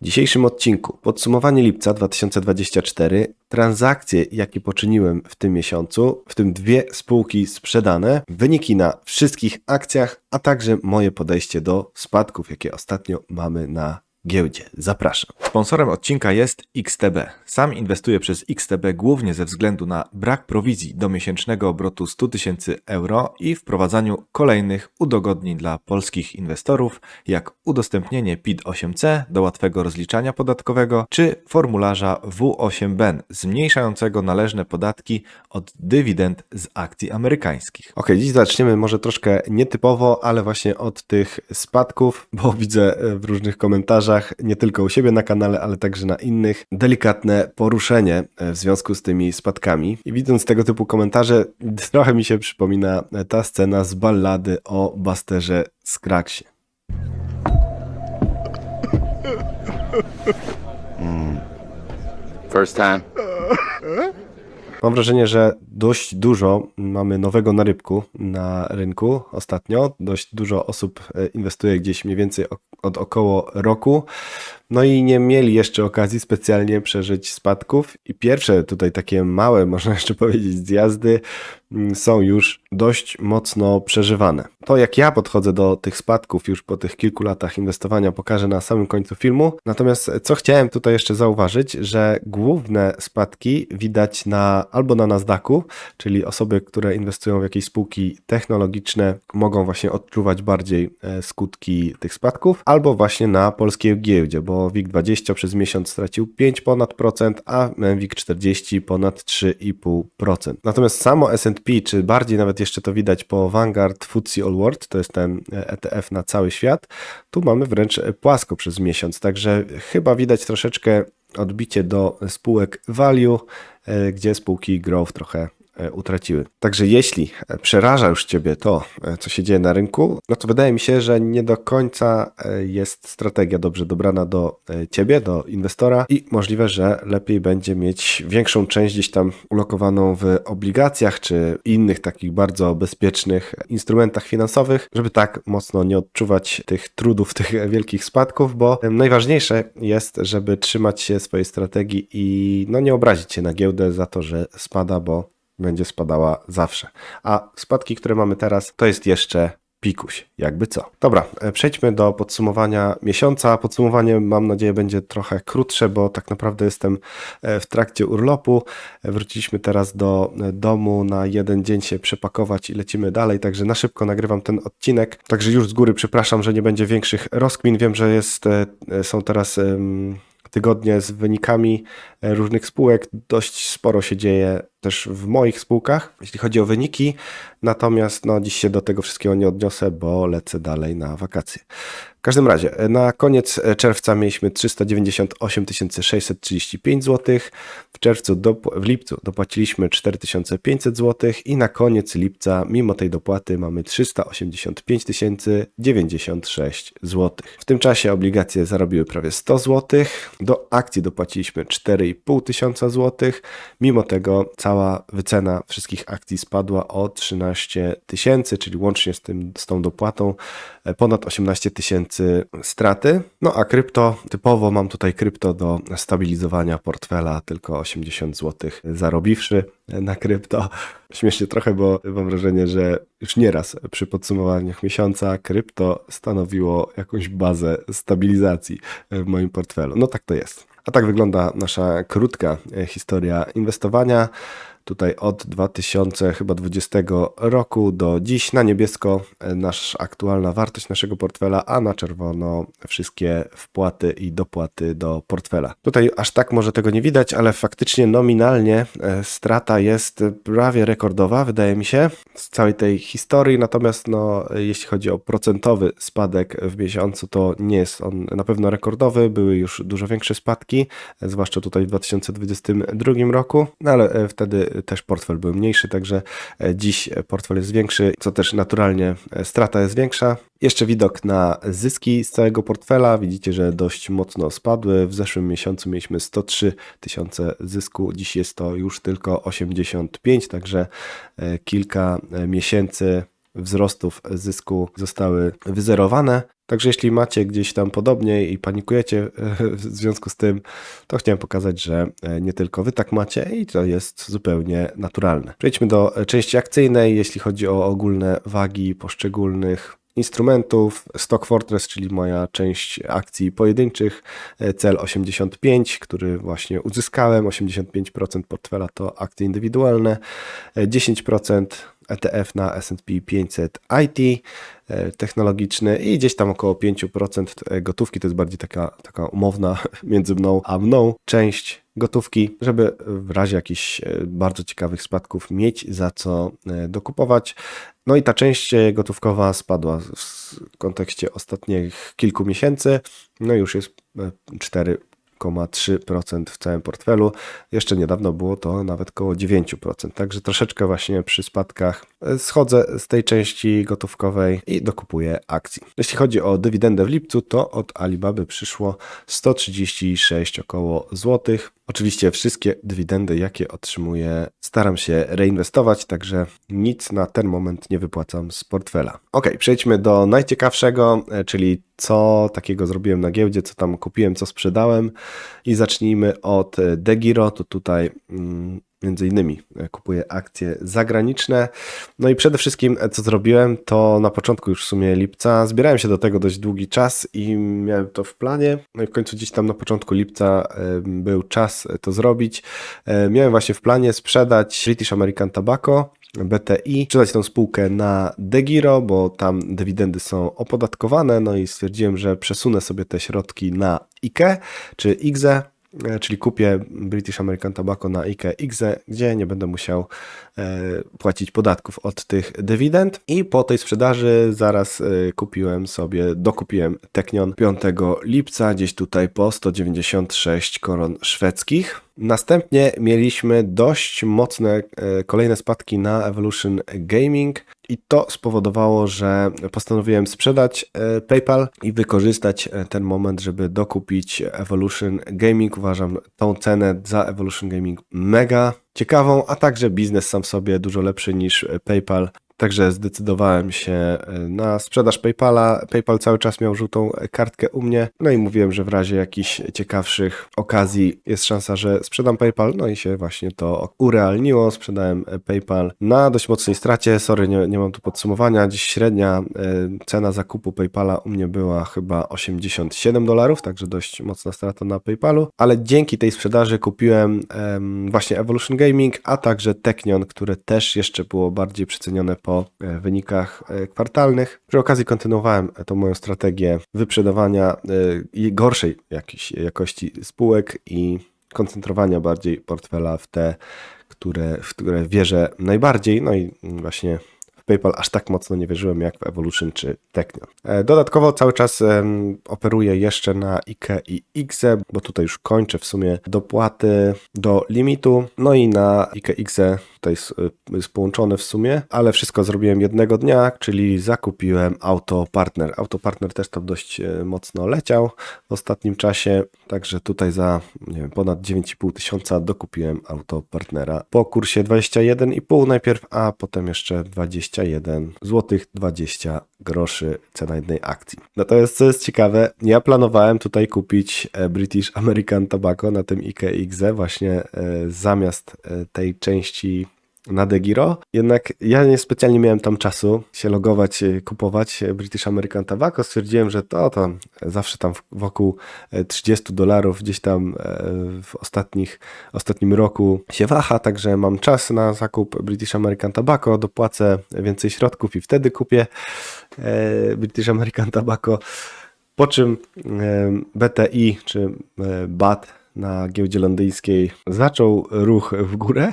W dzisiejszym odcinku podsumowanie lipca 2024, transakcje, jakie poczyniłem w tym miesiącu, w tym dwie spółki sprzedane, wyniki na wszystkich akcjach, a także moje podejście do spadków, jakie ostatnio mamy na giełdzie. Zapraszam. Sponsorem odcinka jest XTB. Sam inwestuję przez XTB głównie ze względu na brak prowizji do miesięcznego obrotu 100 tysięcy euro i wprowadzaniu kolejnych udogodnień dla polskich inwestorów, jak udostępnienie PIT-8C do łatwego rozliczania podatkowego, czy formularza W8BEN zmniejszającego należne podatki od dywidend z akcji amerykańskich. Ok, dziś zaczniemy może troszkę nietypowo, ale właśnie od tych spadków, bo widzę e, w różnych komentarzach, nie tylko u siebie na kanale, ale także na innych, delikatne poruszenie e, w związku z tymi spadkami. I widząc tego typu komentarze, trochę mi się przypomina e, ta scena z ballady o Basterze Skraksie. First time. Mam wrażenie, że dość dużo mamy nowego na rybku na rynku ostatnio. Dość dużo osób e, inwestuje gdzieś mniej więcej od około roku. No i nie mieli jeszcze okazji specjalnie przeżyć spadków. I pierwsze tutaj takie małe, można jeszcze powiedzieć, zjazdy mm, są już dość mocno przeżywane. To jak ja podchodzę do tych spadków już po tych kilku latach inwestowania pokażę na samym końcu filmu. Natomiast co chciałem tutaj jeszcze zauważyć, że główne spadki widać na albo na Nasdaqu, czyli osoby, które inwestują w jakieś spółki technologiczne mogą właśnie odczuwać bardziej e, skutki tych spadków, albo właśnie na polskiej giełdzie, bo WIG20 przez miesiąc stracił 5 ponad procent, a WIG40 ponad 3,5%. Natomiast samo S&P, czy bardziej nawet jeszcze to widać po Vanguard FTSE All World, to jest ten e, ETF na cały świat, tu mamy wręcz płasko przez miesiąc, także chyba widać troszeczkę odbicie do spółek value, e, gdzie spółki growth trochę utraciły. Także jeśli e, przeraża już Ciebie to, e, co się dzieje na rynku, no to wydaje mi się, że nie do końca e, jest strategia dobrze dobrana do e, Ciebie, do inwestora i możliwe, że lepiej będzie mieć większą część gdzieś tam ulokowaną w obligacjach czy innych takich bardzo bezpiecznych instrumentach finansowych, żeby tak mocno nie odczuwać tych trudów, tych wielkich spadków, bo najważniejsze jest, żeby trzymać się swojej strategii i no nie obrazić się na giełdę za to, że spada, bo będzie spadała zawsze. A spadki, które mamy teraz, to jest jeszcze pikuś, jakby co. Dobra, e, przejdźmy do podsumowania miesiąca. Podsumowanie mam nadzieję będzie trochę krótsze, bo tak naprawdę jestem e, w trakcie urlopu. E, Wróciliśmy teraz do domu na jeden dzień się przepakować i lecimy dalej, także na szybko nagrywam ten odcinek. Także już z góry przepraszam, że nie będzie większych rozkmin. Wiem, że jest, są teraz tygodnie z wynikami e, różnych spółek. Dość sporo się dzieje też w moich spółkach, jeśli chodzi o wyniki. Natomiast no, dziś się do tego wszystkiego nie odniosę, bo lecę dalej na wakacje. Każdym razie, e, na koniec e, czerwca mieliśmy 398 635 zł. W czerwcu, dop- w lipcu dopłaciliśmy 4500 zł i na koniec lipca, mimo tej dopłaty, mamy 385 096 zł. W tym czasie obligacje zarobiły prawie 100 zł. Do akcji dopłaciliśmy 4,5 tysiąca zł. Mimo tego cała wycena wszystkich akcji spadła o 13 tysięcy, czyli łącznie z, tym, z tą dopłatą e, ponad 18 tysięcy straty. No a krypto, typowo mam tutaj krypto do stabilizowania portfela, tylko 80 zł zarobiwszy na krypto. Śmiesznie trochę, bo mam wrażenie, że już nieraz przy podsumowaniach miesiąca krypto stanowiło jakąś bazę stabilizacji w moim portfelu. No tak to jest. A tak wygląda nasza krótka historia inwestowania. Tutaj od 2020 roku do dziś na niebiesko e, nasza aktualna wartość naszego portfela, a na czerwono wszystkie wpłaty i dopłaty do portfela. Tutaj aż tak może tego nie widać, ale faktycznie nominalnie e, strata jest prawie rekordowa, wydaje mi się, z całej tej historii. Natomiast no, jeśli chodzi o procentowy spadek w miesiącu, to nie jest on na pewno rekordowy. Były już dużo większe spadki, e, zwłaszcza tutaj w 2022 roku, no ale wtedy też portfel był mniejszy, także e, dziś portfel jest większy, co też naturalnie e, strata jest większa. Jeszcze widok na zyski z całego portfela. Widzicie, że dość mocno spadły. W zeszłym miesiącu mieliśmy 103 tysiące zysku, dziś jest to już tylko 85, także e, kilka miesięcy wzrostów zysku zostały wyzerowane. Także jeśli macie gdzieś tam podobnie i panikujecie e, w związku z tym, to chciałem pokazać, że e, nie tylko wy tak macie i to jest zupełnie naturalne. Przejdźmy do e, części akcyjnej, jeśli chodzi o ogólne wagi poszczególnych instrumentów. Stock Fortress, czyli moja część akcji pojedynczych, cel 85, który właśnie uzyskałem. 85% portfela to akcje indywidualne, e, 10% ETF na S&P 500 IT technologiczny i gdzieś tam około 5% e, gotówki, to jest bardziej taka, taka umowna między mną a mną część gotówki, żeby w razie jakichś e, bardzo ciekawych spadków mieć za co e, dokupować. No i ta część gotówkowa spadła w kontekście ostatnich kilku miesięcy, no już jest 4 3,3% w całym portfelu. Jeszcze niedawno było to nawet około 9%. Także troszeczkę właśnie przy spadkach schodzę z tej części gotówkowej i dokupuję akcji. Jeśli chodzi o dywidendę w lipcu, to od Alibaby przyszło 136 około złotych. Oczywiście wszystkie dywidendy, jakie otrzymuję, staram się reinwestować, także nic na ten moment nie wypłacam z portfela. Ok, przejdźmy do najciekawszego, e, czyli co takiego zrobiłem na giełdzie, co tam kupiłem, co sprzedałem i zacznijmy od e, Degiro, to tutaj mm, między innymi e, kupuję akcje zagraniczne. No i przede wszystkim, e, co zrobiłem, to na początku już w sumie lipca zbierałem się do tego dość długi czas i miałem to w planie. No i w końcu gdzieś tam na początku lipca był czas e, to zrobić. Miałem właśnie w planie sprzedać British American Tobacco, BTI, sprzedać tą spółkę na Degiro, bo tam dywidendy są opodatkowane, no i stwierdziłem, że przesunę sobie te środki na IKE czy IGZE, czyli kupię British American Tobacco na IKE IGZE, gdzie nie będę musiał e, płacić podatków od tych dywidend i po tej sprzedaży zaraz e, kupiłem sobie, dokupiłem Teknion 5 lipca, gdzieś tutaj po 196 koron szwedzkich. Następnie mieliśmy dość mocne e, kolejne spadki na Evolution Gaming i to spowodowało, że postanowiłem sprzedać e, PayPal i wykorzystać e, ten moment, żeby dokupić Evolution Gaming. Uważam tą cenę za Evolution Gaming mega ciekawą, a także biznes sam w sobie dużo lepszy niż PayPal. Także zdecydowałem się e, na sprzedaż PayPala. PayPal cały czas miał żółtą kartkę u mnie. No i mówiłem, że w razie jakichś ciekawszych okazji jest szansa, że sprzedam PayPal. No i się właśnie to urealniło. Sprzedałem e, PayPal na dość mocnej stracie. Sorry, nie, nie mam tu podsumowania. Dziś średnia e, cena zakupu PayPala u mnie była chyba 87 dolarów, także dość mocna strata na PayPalu. Ale dzięki tej sprzedaży kupiłem em, właśnie Evolution Gaming, a także Teknion, które też jeszcze było bardziej przecenione po e, wynikach e, kwartalnych. Przy okazji kontynuowałem tą moją strategię wyprzedawania e, gorszej jakiejś jakości spółek i koncentrowania bardziej portfela w te, które, w które wierzę najbardziej. No i właśnie PayPal aż tak mocno nie wierzyłem jak w Evolution czy Teknion. E, Dodatkowo cały czas operuję jeszcze na IKE i IGZE, bo tutaj już kończę w sumie dopłaty do limitu. No i na IKE IGZE tutaj y, jest połączone w sumie, ale wszystko zrobiłem jednego dnia, czyli zakupiłem Auto Partner. Auto Partner też tam dość e, mocno leciał w ostatnim czasie, także tutaj za wiem, ponad 9,5 tysiąca dokupiłem Auto Partnera po kursie 21,5 najpierw, a potem jeszcze 21 zł 20 groszy cena jednej akcji. Natomiast co jest ciekawe, ja planowałem tutaj kupić e, British American Tobacco na tym IKX właśnie e, zamiast e, tej części na Degiro. Jednak ja nie specjalnie miałem tam czasu się logować, e, kupować e, British American Tobacco. Stwierdziłem, że to tam zawsze tam wokół e, 30 dolarów gdzieś tam w ostatnich, ostatnim roku się waha, także mam czas na zakup British American Tobacco, dopłacę więcej środków i wtedy kupię British American Tobacco. Po czym BTI czy BAT na giełdzie londyńskiej zaczął ruch w górę,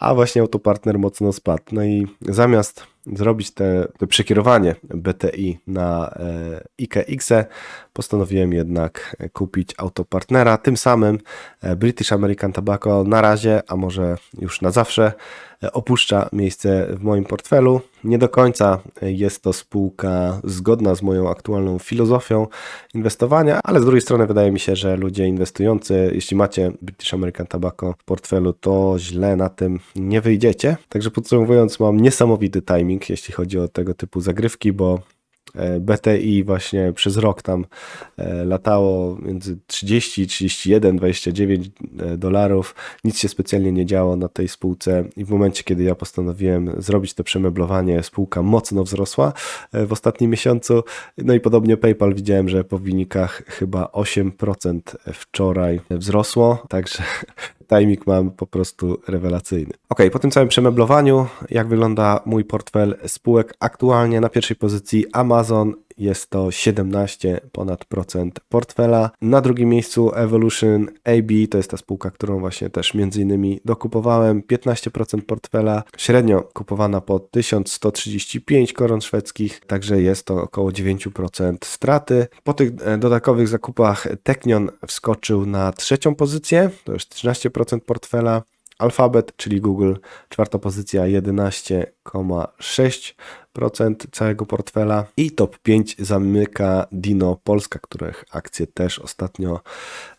a właśnie autopartner mocno spadł. No i zamiast zrobić te, te przekierowanie BTI na e, IKX, postanowiłem jednak kupić autopartnera. Tym samym e, British American Tobacco na razie, a może już na zawsze, opuszcza miejsce w moim portfelu. Nie do końca jest to spółka zgodna z moją aktualną filozofią inwestowania, ale z drugiej strony wydaje mi się, że ludzie inwestujący, jeśli macie British American Tobacco w portfelu, to źle na tym nie wyjdziecie. Także podsumowując, mam niesamowity timing, jeśli chodzi o tego typu zagrywki, bo BTI właśnie przez rok tam e, latało między 30, 31, 29 e, dolarów. Nic się specjalnie nie działo na tej spółce i w momencie, kiedy ja postanowiłem zrobić to przemeblowanie, spółka mocno wzrosła e, w ostatnim miesiącu. No i podobnie PayPal widziałem, że po wynikach chyba 8% wczoraj wzrosło, także timing mam po prostu rewelacyjny. Ok, po tym całym przemeblowaniu, jak wygląda mój portfel spółek? Aktualnie na pierwszej pozycji Amazon, jest to 17 ponad procent portfela. Na drugim miejscu Evolution AB, to jest ta spółka, którą właśnie też między innymi dokupowałem, 15% portfela, średnio kupowana po 1135 koron szwedzkich, także jest to około 9% straty. Po tych e, dodatkowych zakupach Teknion wskoczył na trzecią pozycję, to już 13% portfela. Alphabet, czyli Google, czwarta pozycja 11,6% całego portfela i top 5 zamyka Dino Polska, których akcje też ostatnio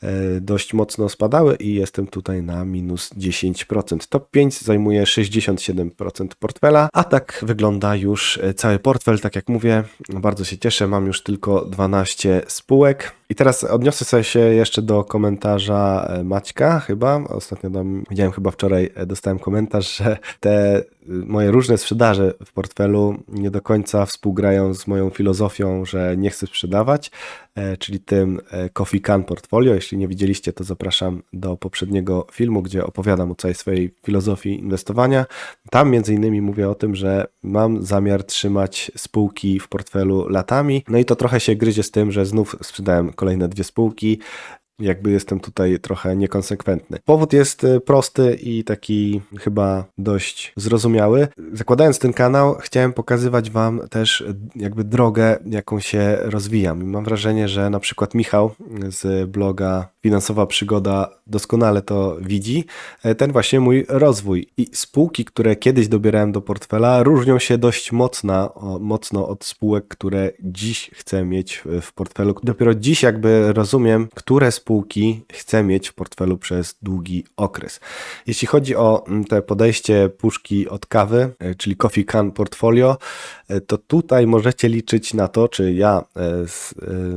e, dość mocno spadały i jestem tutaj na minus 10%. Top 5 zajmuje 67% portfela, a tak wygląda już e, cały portfel. Tak jak mówię, bardzo się cieszę, mam już tylko 12 spółek. I teraz odniosę się jeszcze do komentarza e, Maćka, chyba. Ostatnio tam widziałem, chyba wczoraj dostałem komentarz, że te moje różne sprzedaże w portfelu nie do końca współgrają z moją filozofią, że nie chcę sprzedawać, e, czyli tym e, Coffee Can Portfolio. Jeśli nie widzieliście, to zapraszam do poprzedniego filmu, gdzie opowiadam o całej swojej filozofii inwestowania. Tam między innymi mówię o tym, że mam zamiar trzymać spółki w portfelu latami, no i to trochę się gryzie z tym, że znów sprzedałem kolejne dwie spółki, jakby jestem tutaj trochę niekonsekwentny. Powód jest y, prosty i taki chyba dość zrozumiały. Zakładając ten kanał, chciałem pokazywać Wam też y, jakby drogę, jaką się rozwijam. I mam wrażenie, że na przykład Michał z bloga Finansowa Przygoda doskonale to widzi. E, Ten właśnie mój rozwój. I spółki, które kiedyś dobierałem do portfela, różnią się dość mocno, mocno od spółek, które dziś chcę mieć w portfelu. Dopiero dziś jakby rozumiem, które spółki chcę mieć w portfelu przez długi okres. Jeśli chodzi o mm, te podejście puszki od kawy, e, czyli Coffee Can Portfolio, e, to tutaj możecie liczyć na to, czy ja e,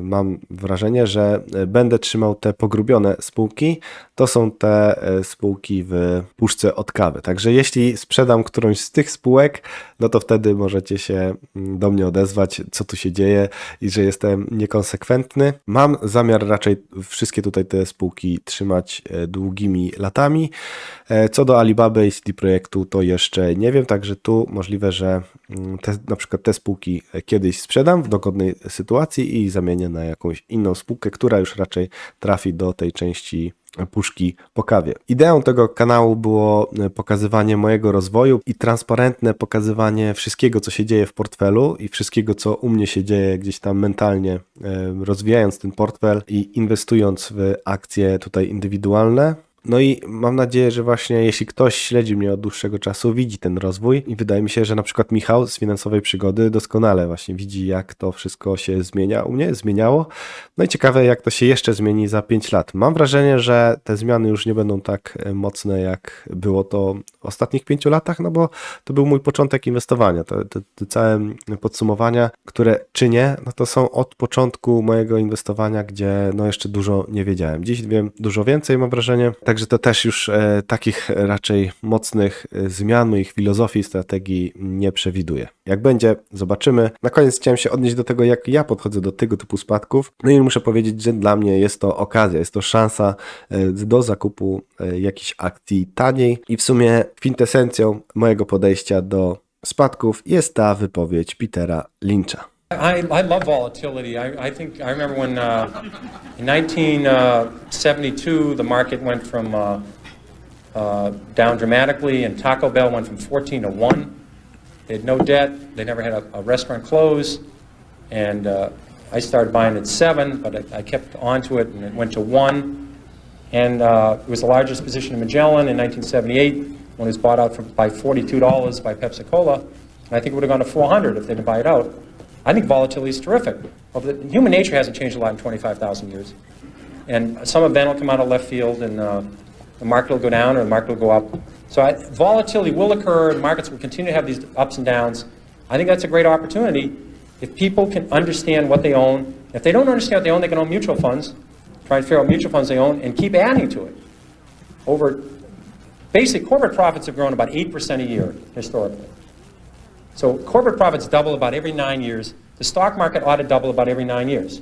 mam wrażenie, że będę trzymał te pogrubione spółki. To są te spółki w puszce od kawy. Także jeśli sprzedam którąś z tych spółek, no to wtedy możecie się mm, do mnie odezwać, co tu się dzieje i że jestem niekonsekwentny. Mam zamiar raczej wszystkie tutaj te spółki trzymać e, długimi latami. E, Co do Alibaby i CD Projektu, to jeszcze nie wiem, także tu możliwe, że mm, te, na przykład te spółki e, kiedyś sprzedam w dogodnej sytuacji i zamienię na jakąś inną spółkę, która już raczej trafi do tej części puszki po kawie. Ideą tego kanału było e, pokazywanie mojego rozwoju i transparentne pokazywanie wszystkiego, co się dzieje w portfelu i wszystkiego, co u mnie się dzieje gdzieś tam mentalnie, e, rozwijając ten portfel i inwestując w akcje tutaj indywidualne. No i mam nadzieję, że właśnie jeśli ktoś śledzi mnie od dłuższego czasu, widzi ten rozwój i wydaje mi się, że na przykład Michał z finansowej przygody doskonale właśnie widzi, jak to wszystko się zmienia u mnie, zmieniało. No i ciekawe, jak to się jeszcze zmieni za 5 lat. Mam wrażenie, że te zmiany już nie będą tak e, mocne, jak było to w ostatnich 5 latach, no bo to był mój początek inwestowania. Te, te, te całe podsumowania, które czynię, no to są od początku mojego inwestowania, gdzie no jeszcze dużo nie wiedziałem. Dziś wiem dużo więcej, mam wrażenie. Także to też już e, takich raczej mocnych e, zmian moich filozofii strategii nie przewiduję. Jak będzie, zobaczymy. Na koniec chciałem się odnieść do tego, jak ja podchodzę do tego typu spadków. No i muszę powiedzieć, że dla mnie jest to okazja, jest to szansa e, do zakupu jakichś akcji taniej i w sumie kwintesencją mojego podejścia do spadków jest ta wypowiedź Petera Lyncha. I, I love volatility. I, I think I remember when uh, in 1972 the market went from uh, uh, down dramatically, and Taco Bell went from 14 to one. They had no debt. They never had a, a restaurant close, and uh, I started buying at seven, but I, I kept onto it, and it went to one. And uh, it was the largest position in Magellan in 1978 when it was bought out for, by $42 by Pepsi Cola. And I think it would have gone to 400 if they didn't buy it out. I think volatility is terrific. human nature hasn't changed a lot in 25,000 years. And some event will come out of left field and uh, the market will go down or the market will go up. So I, volatility will occur and markets will continue to have these ups and downs. I think that's a great opportunity if people can understand what they own. If they don't understand what they own, they can own mutual funds, try and figure out mutual funds they own and keep adding to it. Over, basically corporate profits have grown about 8% a year historically. So corporate profits double about every nine years. The stock market ought to double about every nine years.